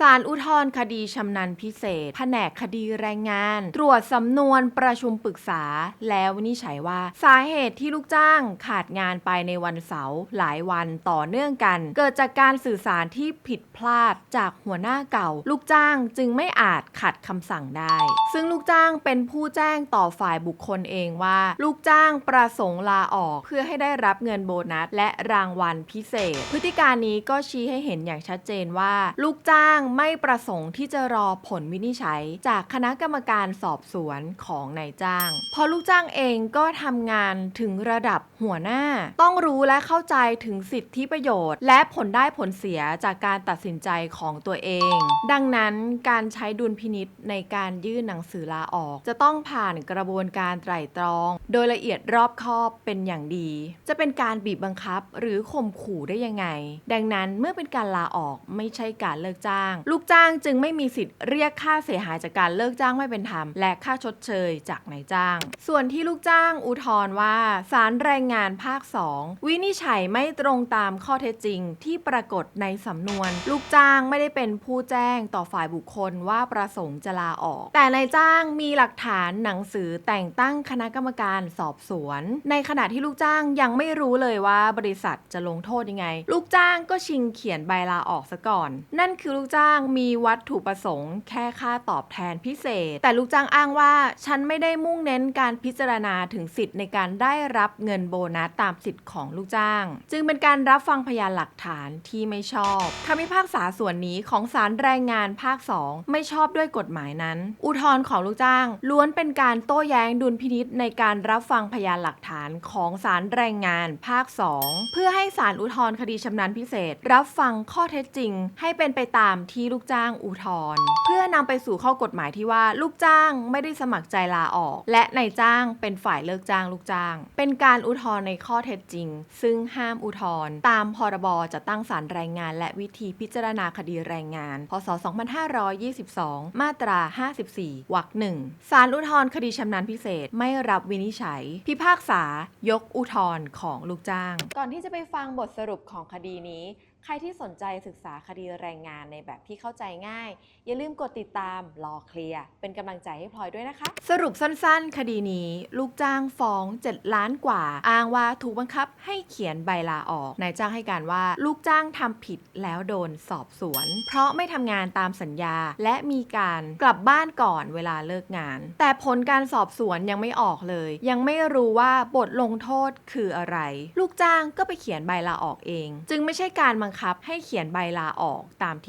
ศาลอุทธรณ์คดีชำนาญพิเศษ แผนกคดีแรงงาน ตรวจสำนวนประชุมปรึกษา แล้ววินิจฉัยว่า สาเหตุที่ลูกจ้างขาดงานไปในวันเสาร์หลายวันต่อเนื่องกัน เกิดจากการสื่อสารที่ผิดพลาดจากหัวหน้าเก่า ลูกจ้างจึงไม่อาจขัดคำสั่งได้ ซึ่งลูกจ้างเป็นผู้แจ้งต่อฝ่ายบุคคลเองว่า ลูกจ้างประสงค์ลาออก เพื่อให้ได้รับเงินโบนัส และรางวัลพิเศษ พฤติการนี้ก็ชี้ให้เห็นอย่างชัดเจนว่า ลูกจ้างไม่ประสงค์ที่จะรอผลวินิจฉัย จากคณะกรรมการสอบสวนของนายจ้างเพอลูกจ้างเองก็ทำงานถึงระดับหัวหน้า ต้องรู้และเข้าใจถึงสิทธิประโยชน์ และผลได้ผลเสียจากการตัดสินใจของตัวเอง ดังนั้นการใช้ดุลพินิษในการยื่นหนังสือลาออก จะต้องผ่านกระบวนการไตร่ตรอง โดยละเอียดรอบคอบเป็นอย่างดี จะเป็นการบีบบังคับหรือข่มขู่ได้ยังไง ดังนั้นเมื่อเป็นการลาออกไม่ใช่การเลิกจ้างลูกจ้างจึงไม่มีสิทธิ์เรียกค่าเสียหายจากการเลิกจ้างไม่เป็นธรรม และค่าชดเชยจากนายจ้าง ส่วนที่ลูกจ้างอุทธรณ์ว่าศาลแรงงานภาค 2 วินิจฉัยไม่ตรงตามข้อเท็จจริง ที่ปรากฏในสำนวน ลูกจ้างไม่ได้เป็นผู้แจ้งต่อฝ่ายบุคคลว่าประสงค์จะลาออก แต่นายจ้างมีหลักฐานหนังสือแต่งตั้งคณะกรรมการสอบสวน ในขณะที่ลูกจ้างยังไม่รู้เลยว่าบริษัทจะลงโทษยังไง ลูกจ้างก็ชิงเขียนใบลาออกซะก่อน นั่นคือลูกจ้างมีวัตถุประสงค์ แค่ค่าตอบแทนพิเศษ แต่ลูกจ้างอ้างว่า ฉันไม่ได้มุ่งเน้นการพิจารณาถึงสิทธิ์ในการได้รับเงินโบนัสตามสิทธิ์ของลูกจ้าง จึงเป็นการรับฟังพยานหลักฐานที่ไม่ชอบคำพิพากษาส่วนนี้ของศาลแรงงานภาค 2 ไม่ชอบด้วยกฎหมายนั้น อุทธรณ์ของลูกจ้าง ล้วนเป็นการโต้แย้งดุลพินิษในการรับฟังพยานหลักฐานของศาลแรงงานภาค 2 เพื่อให้ศาลอุทธรณ์คดีชำนาญพิเศษ รับฟังข้อเท็จจริง ให้เป็นไปตามที่ที่ลูกจ้างอุทธรณ์เพื่อนำไปสู่ข้อกฎหมายที่ว่าลูกจ้างไม่ได้สมัครใจลาออก และนายจ้างเป็นฝ่ายเลิกจ้างลูกจ้าง เป็นการอุทธรณ์ในข้อเท็จจริง ซึ่งห้ามอุทธรณ์ตามพรบจะตั้งศาลแรงงาน และวิธีพิจารณาคดีแรงงาน พศ 2522 มาตรา 54 วรรคหนึ่งศาลอุทธรณ์คดีชำนาญพิเศษไม่รับวินิจฉัย พิพากษายกอุทธรณ์ของลูกจ้าง ก่อนที่จะไปฟังบทสรุปของคดีนี้ ใครที่สนใจศึกษาคดีแรงงานในแบบที่เข้าใจง่าย อย่าลืมกดติดตามรอเคลียร์เป็นกำลังใจให้พลอยด้วยนะคะ สรุปสั้นๆ คดีนี้ ลูกจ้างฟ้อง 7 ล้านกว่า อ้างว่าถูกบังคับให้เขียนใบลาออกนายจ้างให้การว่าลูกจ้างทำผิดแล้วโดนสอบสวน เพราะไม่ทำงานตามสัญญา และมีการกลับบ้านก่อนเวลาเลิกงาน แต่ผลการสอบสวนยังไม่ออกเลย ยังไม่รู้ว่าบทลงโทษคืออะไร ลูกจ้างก็ไปเขียนใบลาออกเอง จึงไม่ใช่การบังคับให้เขียนใบลาออกตามที่